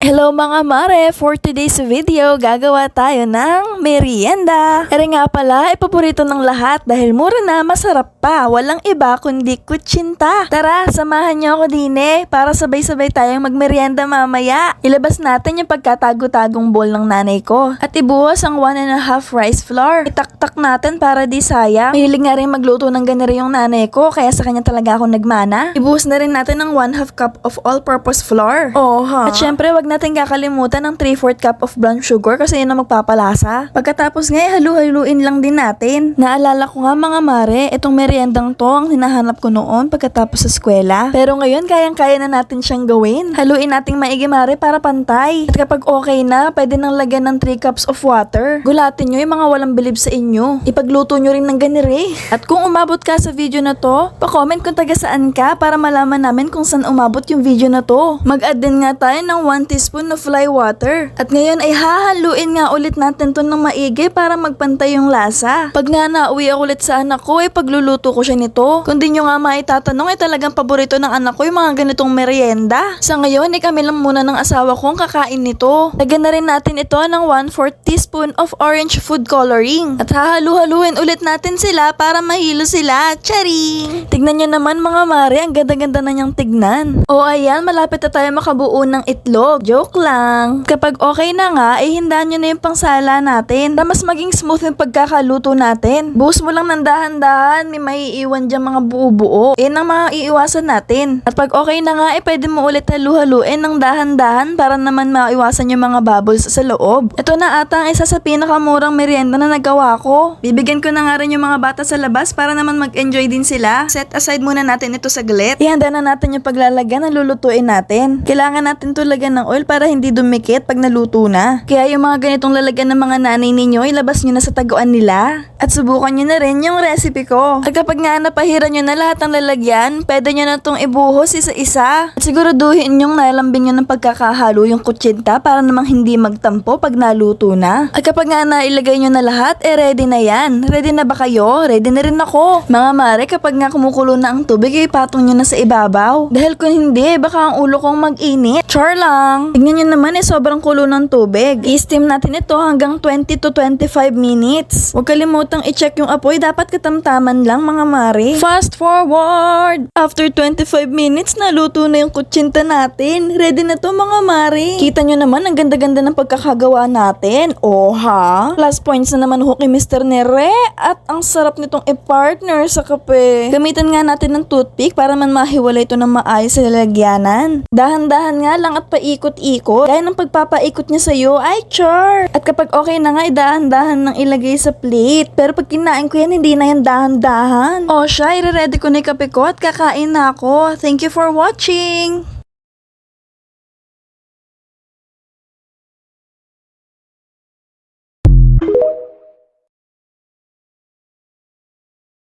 Hello mga mare! For today's video, gagawa tayo ng merienda. Ere nga pala, ay paborito ng lahat dahil mura na, masarap pa. Walang iba kundi kutsinta. Tara, samahan niyo ako din eh, para sabay-sabay tayong magmerienda mamaya. Ilabas natin yung pagkatago-tagong bowl ng nanay ko. At ibuhos ang 1 and a half rice flour. Itaktak natin para di sayang. Mahilig nga rin magluto ng ganere yung nanay ko, kaya sa kanya talaga ako nagmana. Ibuhos na rin natin ng 1 half cup of all-purpose flour. Oh, ha? At syempre, wag natin kakalimutan ng 3-4 cup of brown sugar kasi yun ang magpapalasa. Pagkatapos nga, halu-haluin lang din natin. Naalala ko nga mga mare, itong meriendang to ang hinahanap ko noon pagkatapos sa eskwela. Pero ngayon, kayang-kaya na natin siyang gawin. Haluin nating maigi mare para pantay. At kapag okay na, pwede nang lagyan ng 3 cups of water. Gulatin nyo yung mga walang bilib sa inyo. Ipagluto nyo rin ng ganire. At kung umabot ka sa video na to, pa-comment kung taga saan ka para malaman namin kung saan umabot yung video na to. Mag-add din nga tayo ng 1 teaspoon of fly water. At ngayon ay hahaluin nga ulit natin to ng maigi para magpantay yung lasa. Pag nga nauwi ako ulit sa anak ko, ay pagluluto ko siya nito. Kung di nyo nga maitatanong, ay talagang paborito ng anak ko yung mga ganitong merienda. Sa ngayon, ay kami lang muna ng asawa ko ang kakain nito. Lagyan na rin natin ito ng 1-4 teaspoon of orange food coloring. At hahalu-haluin ulit natin sila para mahilo sila. Charing! Tignan nyo naman mga mare, ang ganda-ganda na niyang tignan. O ayan, malapit na tayo makabuo ng itlog. Joke lang. Kapag okay na nga, eh hindahan nyo na yung pangsala natin. Para mas maging smooth yung pagkakaluto natin. Buhos mo lang ng dahan-dahan, may maiiwan dyan mga buo-buo. Yan ang mga iiwasan natin. At pag okay na nga, eh pwede mo ulit halu-haluin ng dahan-dahan para naman maiwasan yung mga bubbles sa loob. Ito na ata ang isa sa pinakamurang merienda na nagawa ko. Bibigyan ko na nga rin yung mga bata sa labas para naman mag-enjoy din sila. Set aside muna natin ito saglit. Ihanda na natin yung paglalagyan ng lulutuin natin. Kailangan natin to lagyan ng oil para hindi dumikit pag naluto na. Kaya yung mga ganitong lalagyan ng mga nanay ninyo, ilabas nyo na sa taguan nila. At subukan nyo na rin yung recipe ko. At kapag nga napahiran nyo na lahat ng lalagyan, pwede nyo na itong ibuhos isa-isa. At siguraduhin nyong nalambing nyo ng pagkakahalo yung kutsinta para namang hindi magtampo pag naluto na. At kapag nga nailagay nyo na lahat, eh ready na yan. Ready na ba kayo? Ready na rin ako. Mga mare, kapag nga kumukulo na ang tubig, ay patong nyo na sa ibabaw. Dahil kung hindi, baka ang ulo kong mag-init. Char lang. Tignan nyo naman eh, sobrang kulo ng tubig. I-steam natin ito hanggang 20 to 25 minutes. Huwag kalimutang i-check yung apoy. Dapat katamtaman lang mga mare. Fast forward! After 25 minutes, naluto na yung kutsinta natin. Ready na to mga mare. Kita nyo naman, ang ganda-ganda ng pagkakagawa natin. Oh ha? Plus points na naman ho kay Mr. Nere. At ang sarap nitong i-partner sa kape. Gamitan nga natin ng toothpick para man mahiwalay ito ng maayos sa lalagyanan. Dahan-dahan nga lang at paikot-ikot. Gaya ng pagpapaikot niya sa'yo, ay char! At kapag okay na nga, dahan-dahan nang ilagay sa plate. Pero pag kinain ko yan, hindi na yan dahan-dahan. O siya, i-ready ko na yung kape ko at kakain na ako. Thank you for watching!